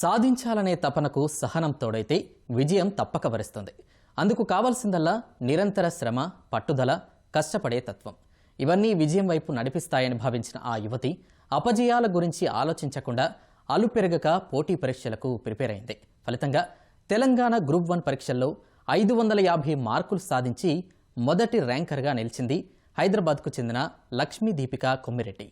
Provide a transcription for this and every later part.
సాధించాలనే తపనకు సహనం తోడైతే విజయం తప్పక వరిస్తుంది. అందుకు కావాల్సిందల్లా నిరంతర శ్రమ పట్టుదల కష్టపడే తత్వం. ఇవన్నీ విజయం వైపు నడిపిస్తాయని భావించిన ఆ యువతి అపజయాల గురించి ఆలోచించకుండా అలుపెరగక పోటీ పరీక్షలకు ప్రిపేర్ అయింది. ఫలితంగా తెలంగాణ గ్రూప్ వన్ పరీక్షల్లో ఐదు వందల యాభై మార్కులు సాధించి మొదటి ర్యాంకర్గా నిలిచింది హైదరాబాద్కు చెందిన లక్ష్మీ దీపిక కొమ్మిరెడ్డి.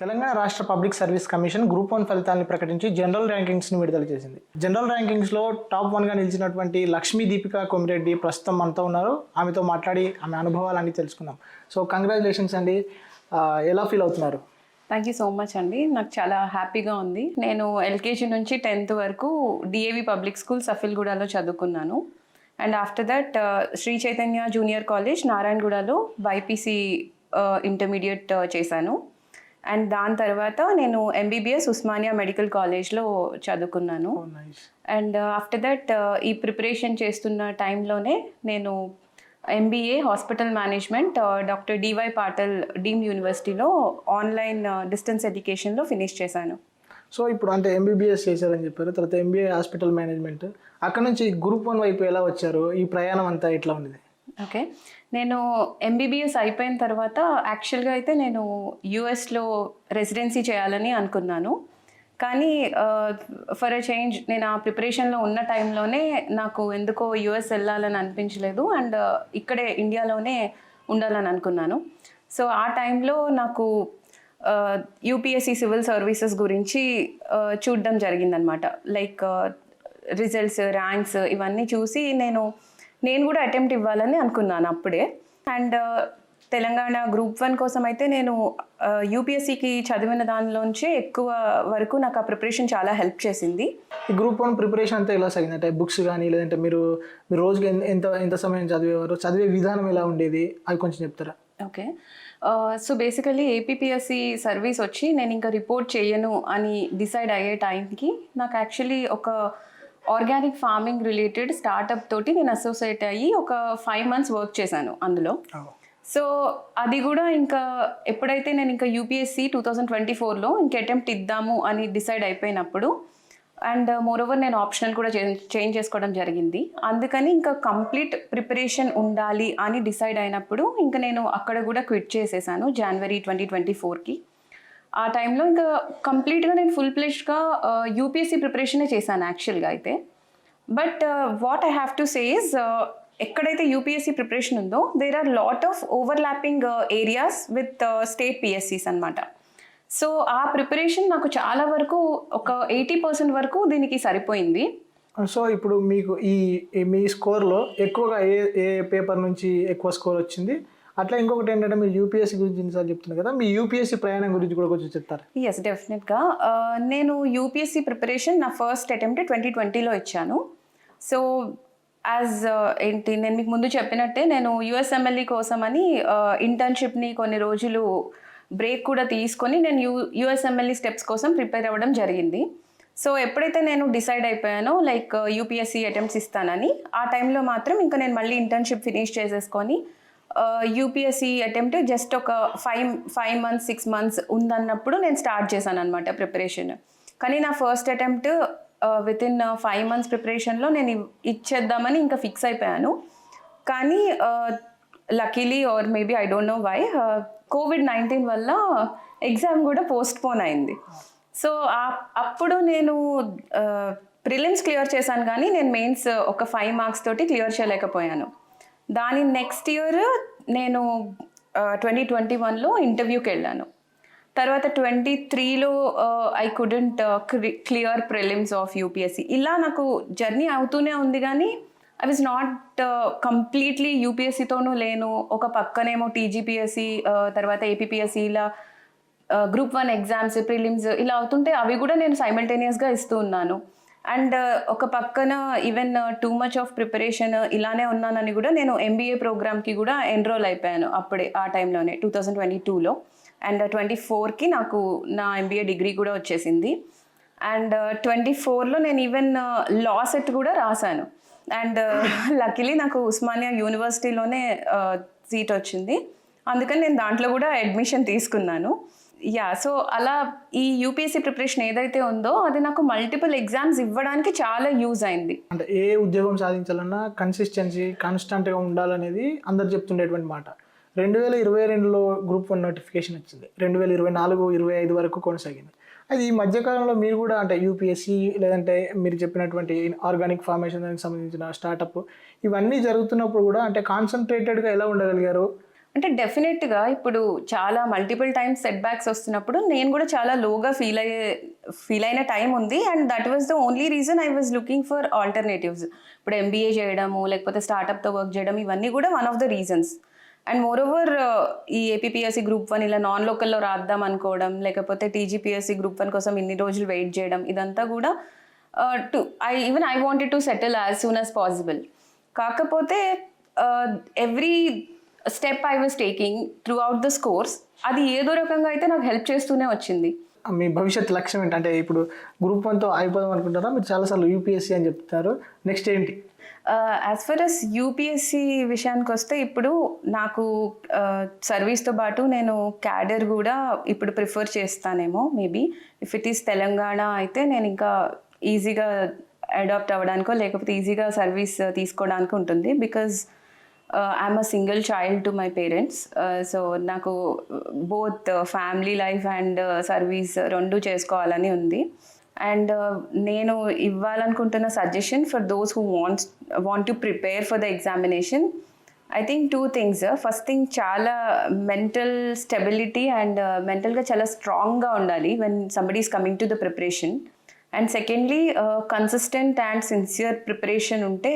తెలంగాణ రాష్ట్ర public service commission group one ఫలితాలను ప్రకటించి జనరల్ ర్యాంకింగ్స్ని విడుదల చేసింది. జనరల్ ర్యాంకింగ్స్లో టాప్ వన్గా నిలిచినటువంటి లక్ష్మీ దీపిక కొమిరెడ్డి ప్రస్తుతం మనతో ఉన్నారు. ఆమెతో మాట్లాడి ఆమె అనుభవాలన్నీ తెలుసుకుందాం. సో కంగ్రాచులేషన్స్ అండి. ఎలా ఫీల్ అవుతున్నారు? థ్యాంక్ యూ సో మచ్ అండి. నాకు చాలా హ్యాపీగా ఉంది. నేను ఎల్కేజీ నుంచి టెన్త్ వరకు డిఏవి పబ్లిక్ స్కూల్ సఫిల్గూడలో చదువుకున్నాను. And after that Sri Chaitanya junior college నారాయణగూడలో BiPC intermediate చేశాను. అండ్ దాని తర్వాత నేను ఎంబీబీఎస్ ఉస్మానియా మెడికల్ కాలేజ్లో చదువుకున్నాను. అండ్ ఆఫ్టర్ దట్ ఈ ప్రిపరేషన్ చేస్తున్న టైంలోనే నేను MBA hospital management doctor DY Patil deemed యూనివర్సిటీలో ఆన్లైన్ డిస్టెన్స్ ఎడ్యుకేషన్లో ఫినిష్ చేశాను. సో ఇప్పుడు అంటే ఎంబీబీఎస్ చేశారని చెప్పారు తర్వాత ఎంబీఏ హాస్పిటల్ మేనేజ్మెంట్. అక్కడ నుంచి గ్రూప్ వన్ వైపు ఎలా వచ్చారు? ఈ ప్రయాణం అంతా ఎట్లా ఉంది? ఓకే. నేను ఎంబీబీఎస్ అయిపోయిన తర్వాత యాక్చువల్గా అయితే నేను యూఎస్లో రెసిడెన్సీ చేయాలని అనుకున్నాను. కానీ ఫర్ ఎ చేంజ్ నేను ఆ ప్రిపరేషన్లో ఉన్న టైంలోనే నాకు ఎందుకో యూఎస్ వెళ్ళాలని అనిపించలేదు అండ్ ఇక్కడే ఇండియాలోనే ఉండాలని అనుకున్నాను. సో ఆ టైంలో నాకు యూపీఎస్సీ సివిల్ సర్వీసెస్ గురించి చూడడం జరిగిందనమాట లైక్ రిజల్ట్స్ ర్యాంక్స్ ఇవన్నీ చూసి నేను నేను కూడా అటెంప్ట్ ఇవ్వాలని అనుకున్నాను అప్పుడే. అండ్ తెలంగాణ గ్రూప్ వన్ కోసం అయితే నేను యూపీఎస్సికి చదివిన దానిలోంచి ఎక్కువ వరకు నాకు ఆ ప్రిపరేషన్ చాలా హెల్ప్ చేసింది. ఈ గ్రూప్ వన్ ప్రిపరేషన్ అంతా ఎలా సాగింది? అంటే బుక్స్ కానీ లేదంటే మీరు మీరు రోజుకి ఎంత ఎంత సమయం చదివేవారు? చదివే విధానం ఎలా ఉండేది? అది కొంచెం చెప్తారా? Okay so basically APPSC service వచ్చి నేను ఇంకా రిపోర్ట్ చేయను అని డిసైడ్ అయ్యే టైంకి నాకు యాక్చువల్లీ ఒక ఆర్గానిక్ ఫార్మింగ్ రిలేటెడ్ స్టార్టప్ తోటి నేను అసోసియేట్ అయ్యి ఒక ఫైవ్ మంత్స్ వర్క్ చేశాను అందులో. సో అది కూడా ఇంకా ఎప్పుడైతే నేను ఇంకా యూపీఎస్సి టూ థౌజండ్ ట్వంటీ ఫోర్లో ఇంక అటెంప్ట్ ఇద్దాము అని డిసైడ్ అయిపోయినప్పుడు అండ్ మోర్ ఓవర్ నేను ఆప్షనల్ కూడా చేంజ్ చేసుకోవడం జరిగింది. అందుకని ఇంకా కంప్లీట్ ప్రిపరేషన్ ఉండాలి అని డిసైడ్ అయినప్పుడు ఇంకా నేను అక్కడ కూడా క్విట్ చేసేసాను జనవరి ట్వంటీ ట్వంటీ ఫోర్కి ఆ టైంలో ఇంకా కంప్లీట్గా నేను ఫుల్ ప్లెష్గా యూపీఎస్సీ ప్రిపరేషనే చేశాను యాక్చువల్గా అయితే. But what I have to say is ఎక్కడైతే యూపీఎస్సీ ప్రిపరేషన్ ఉందో there are lot of overlapping areas with state పిఎస్సీస్ అనమాట సో ఆ ప్రిపరేషన్ నాకు చాలా వరకు ఒక ఎయిటీ పర్సెంట్ వరకు దీనికి సరిపోయింది. సో ఇప్పుడు మీకు ఈ మీ స్కోర్లో ఎక్కువగా ఏ ఏ పేపర్ నుంచి ఎక్కువ స్కోర్ వచ్చింది? అట్లా ఇంకొకటి ఏంటంటే మీరు యూపీఎస్సీ గురించి ఇన్నిసార్లు చెప్తున్నారు కదా మీ యూపీఎస్సీ ప్రయాణం గురించి కూడా కొంచెం చెప్తారు? ఎస్ డెఫినెట్గా నేను యూపీఎస్సీ ప్రిపరేషన్ నా ఫస్ట్ అటెంప్ట్ ట్వంటీ ట్వంటీలో ఇచ్చాను. సో యాజ్ ఏంటి నేను మీకు ముందు చెప్పినట్టే నేను యుఎస్ఎంఎల్ఈ అని ఇంటర్న్షిప్ని కొన్ని రోజులు బ్రేక్ కూడా తీసుకొని నేను యూ యుఎస్ఎంఎల్ఈ స్టెప్స్ కోసం ప్రిపేర్ అవ్వడం జరిగింది. సో ఎప్పుడైతే నేను డిసైడ్ అయిపోయానో లైక్ యూపీఎస్సీ అటెంప్ట్స్ ఇస్తానని ఆ టైంలో మాత్రం ఇంకా నేను మళ్ళీ ఇంటర్న్షిప్ ఫినిష్ చేసేసుకొని యూపీఎస్సీ అటెంప్ట్ జస్ట్ ఒక five five months six months ఉందన్నప్పుడు నేను స్టార్ట్ చేశాను అనమాట ప్రిపరేషన్ కానీ నా first attempt within five months ప్రిపరేషన్లో నేను ఇచ్చేద్దామని ఇంకా ఫిక్స్ అయిపోయాను. కానీ luckily or maybe I don't know why COVID nineteen వల్ల ఎగ్జామ్ కూడా పోస్ట్ పోన్ అయింది సో అప్పుడు నేను ప్రిలిమ్స్ క్లియర్ చేశాను కానీ నేను మెయిన్స్ ఒక ఫైవ్ మార్క్స్ తోటి క్లియర్ చేయలేకపోయాను. దాని నెక్స్ట్ ఇయర్ నేను ట్వంటీ ట్వంటీ వన్లో ఇంటర్వ్యూకి వెళ్ళాను. తర్వాత ట్వంటీ త్రీలో I couldn't clear prelims of UPSC ఇలా నాకు జర్నీ అవుతూనే ఉంది కానీ ఐ వాజ్ నాట్ కంప్లీట్లీ యూపీఎస్సితోనూ లేను. ఒక పక్కనేమో టీజీపీఎస్సి తర్వాత ఏపీపీఎస్సి ఇలా గ్రూప్ వన్ ఎగ్జామ్స్ ప్రిలిమ్స్ ఇలా అవుతుంటే అవి కూడా నేను సైమల్టేనియస్గా ఇస్తూ ఉన్నాను. అండ్ ఒక పక్కన even too much of preparation ఇలానే ఉన్నానని కూడా నేను ఎంబీఏ ప్రోగ్రామ్కి కూడా ఎన్రోల్ అయిపోయాను అప్పుడే ఆ టైంలోనే టూ థౌజండ్ ట్వంటీ టూలో అండ్ uh, ట్వంటీ ఫోర్కి నాకు నా ఎంబీఏ డిగ్రీ కూడా వచ్చేసింది. అండ్ uh, ట్వంటీ ఫోర్లో నేను ఈవెన్ లా సెట్ కూడా రాశాను. అండ్ uh, లక్కీలీ నాకు ఉస్మానియా యూనివర్సిటీలోనే సీట్ వచ్చింది. అందుకని నేను దాంట్లో కూడా అడ్మిషన్ తీసుకున్నాను. యా సో అలా ఈ యూపీఎస్సీ ప్రిపరేషన్ ఏదైతే ఉందో అది నాకు మల్టిపుల్ ఎగ్జామ్స్ ఇవ్వడానికి చాలా యూజ్ అయింది. అంటే ఏ ఉద్యోగం సాధించాలన్నా కన్సిస్టెన్సీ కాన్స్టెంట్గా ఉండాలనేది అందరు చెప్తుండేటువంటి మాట. రెండు వేల ఇరవై రెండులో గ్రూప్ వన్ నోటిఫికేషన్ వచ్చింది. రెండు వేల ఇరవై నాలుగు ఇరవై ఐదు వరకు కొనసాగింది. అది ఈ మధ్యకాలంలో మీరు కూడా అంటే యూపీఎస్సీ లేదంటే మీరు చెప్పినటువంటి ఆర్గానిక్ ఫార్మేషన్ దానికి సంబంధించిన స్టార్టప్ ఇవన్నీ జరుగుతున్నప్పుడు కూడా అంటే కాన్సన్ట్రేటెడ్గా ఎలా ఉండగలిగారు? అంటే డెఫినెట్గా ఇప్పుడు చాలా మల్టిపుల్ టైమ్స్ సెట్ బ్యాక్స్ వస్తున్నప్పుడు నేను కూడా చాలా లోగా ఫీల్ అయ్యే ఫీల్ అయిన టైం ఉంది. And that was the only reason I was looking for alternatives. ఇప్పుడు ఎంబీఏ చేయడము లేకపోతే స్టార్టప్తో వర్క్ చేయడం ఇవన్నీ కూడా one of the reasons. And moreover ఈ ఏపీపీఎస్సీ గ్రూప్ వన్ ఇలా నాన్ లోకల్లో రాద్దాం అనుకోవడం లేకపోతే టీజీపీఎస్సీ గ్రూప్ వన్ కోసం ఇన్ని రోజులు వెయిట్ చేయడం ఇదంతా కూడా to I even I wanted to settle as soon as possible. కాకపోతే every step I was taking throughout the scores అది ఏదో రకంగా అయితే నాకు హెల్ప్ చేస్తూనే వచ్చింది. మీ భవిష్యత్ లక్ష్యం ఏంటంటే ఇప్పుడు గ్రూప్ వన్తో అయిపోదాం అనుకుంటారా? మీరు చాలాసార్లు యూపీఎస్సీ అని చెప్తారు. నెక్స్ట్ ఏంటి? యాజ్ ఫర్ అస్ యూపీఎస్సి విషయానికి వస్తే ఇప్పుడు నాకు సర్వీస్తో పాటు నేను క్యాడర్ కూడా ఇప్పుడు prefer చేస్తానేమో maybe if it is Telangana అయితే నేను ఇంకా ఈజీగా అడాప్ట్ అవ్వడానికో లేకపోతే ఈజీగా సర్వీస్ తీసుకోవడానికి ఉంటుంది. Because I'm a single child to my parents so నాకు both family life and service రెండు చేసుకోవాలని ఉంది. అండ్ నేను ఇవ్వాలనుకుంటున్న suggestion for those who wants want to prepare for the examination I think two things first thing చాలా mental stability and మెంటల్గా చాలా స్ట్రాంగ్గా ఉండాలి when somebody is coming to the preparation and secondly consistent and sincere preparation ఉంటే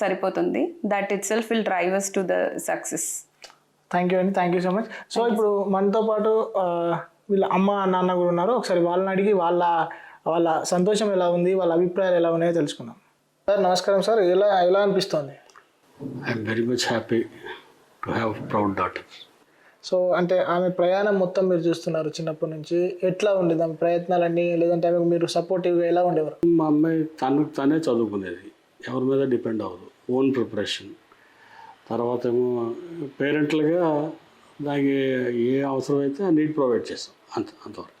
సరిపోతుంది. That itself will drive us to the success thank you అండి thank you so much so ఇప్పుడు మనతో పాటు వీళ్ళ అమ్మ నాన్న కూడా ఉన్నారు. ఒకసారి వాళ్ళని అడిగి వాళ్ళ వాళ్ళ సంతోషం ఎలా ఉంది? వాళ్ళ అభిప్రాయాలు ఎలా ఉన్నాయో తెలుసుకుందాం. సార్ నమస్కారం సార్ ఎలా ఎలా అనిపిస్తోంది? I'm very much happy to have proud daughters. So అంటే ఆమె ప్రయాణం మొత్తం మీరు చూస్తున్నారు చిన్నప్పటి నుంచి. ఎట్లా ఉండేది? ఆమె ప్రయత్నాలన్నీ లేదంటే ఆమెకు మీరు సపోర్టివ్గా ఎలా ఉండేవారు? మా అమ్మాయి తనకు తనే చదువుకునేది. ఎవరి మీద డిపెండ్ అవ్వదు. Own preparation. తర్వాత ఏమో పేరెంట్లుగా దానికి ఏ అవసరమైతే ఆ నీడ్ ప్రొవైడ్ చేస్తాం. అంత అంతవరకు.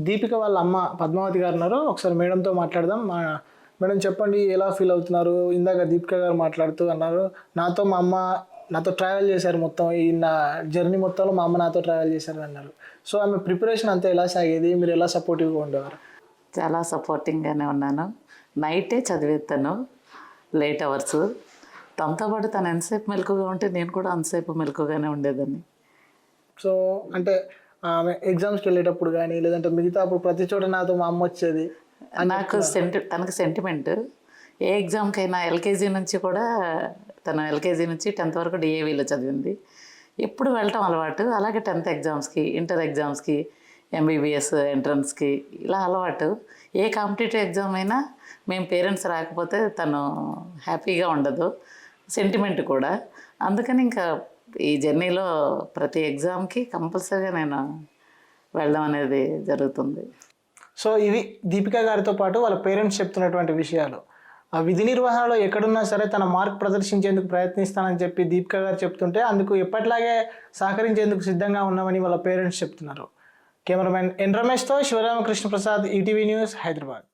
దీపిక వాళ్ళ అమ్మ పద్మావతి గారు ఉన్నారు ఒకసారి మేడంతో మాట్లాడదాం. మా మేడం చెప్పండి ఎలా ఫీల్ అవుతున్నారు? ఇందాక దీపిక గారు మాట్లాడుతూ అన్నారు నాతో మా అమ్మ నాతో ట్రావెల్ చేశారు మొత్తం. ఈ నా జర్నీ మొత్తంలో మా అమ్మ నాతో ట్రావెల్ చేశారు అన్నారు. సో ఆమె ప్రిపరేషన్ అంతా ఎలా సాగేది? మీరు ఎలా సపోర్టివ్గా ఉండేవారు? చాలా సపోర్టింగ్గానే ఉన్నాను. నైటే చదివేస్తాను లేట్ అవర్స్ తనతో పాటు తను ఎంతసేపు మెలకుగా ఉంటే నేను కూడా అంతసేపు మెలకుగానే ఉండేదాన్ని. సో అంటే ఆమె ఎగ్జామ్స్కి వెళ్ళేటప్పుడు కానీ లేదంటే మిగతా అప్పుడు ప్రతి చోట నాతో మా అమ్మ వచ్చేది నాకు సెంటి తనకు సెంటిమెంట్ ఏ ఎగ్జామ్కైనా ఎల్కేజీ నుంచి కూడా తను ఎల్కేజీ నుంచి టెన్త్ వరకు డిఏవిలో చదివింది. ఎప్పుడు వెళ్ళటం అలవాటు. అలాగే టెన్త్ ఎగ్జామ్స్కి ఇంటర్ ఎగ్జామ్స్కి ఎంబీబీఎస్ ఎంట్రన్స్కి ఇలా అలవాటు. ఏ కాంపిటేటివ్ ఎగ్జామ్ అయినా మేము పేరెంట్స్ రాకపోతే తను హ్యాపీగా ఉండదు. సెంటిమెంట్ కూడా. అందుకని ఇంకా ఈ జర్నీలో ప్రతి ఎగ్జామ్కి కంపల్సరీగా నేను వెళ్ళడం అనేది జరుగుతుంది. సో ఇది దీపికా గారితో పాటు వాళ్ళ పేరెంట్స్ చెప్తున్నటువంటి విషయాలు. ఆ విధి నిర్వహణలో ఎక్కడున్నా సరే తన మార్క్ ప్రదర్శించేందుకు ప్రయత్నిస్తానని చెప్పి దీపికా గారు చెప్తుంటే అందుకు ఎప్పటిలాగే సహకరించేందుకు సిద్ధంగా ఉన్నామని వాళ్ళ పేరెంట్స్ చెప్తున్నారు. కెమెరామెన్ ఎన్ రమేష్తో శివరామకృష్ణ ప్రసాద్ ఈటీవీ న్యూస్ హైదరాబాద్.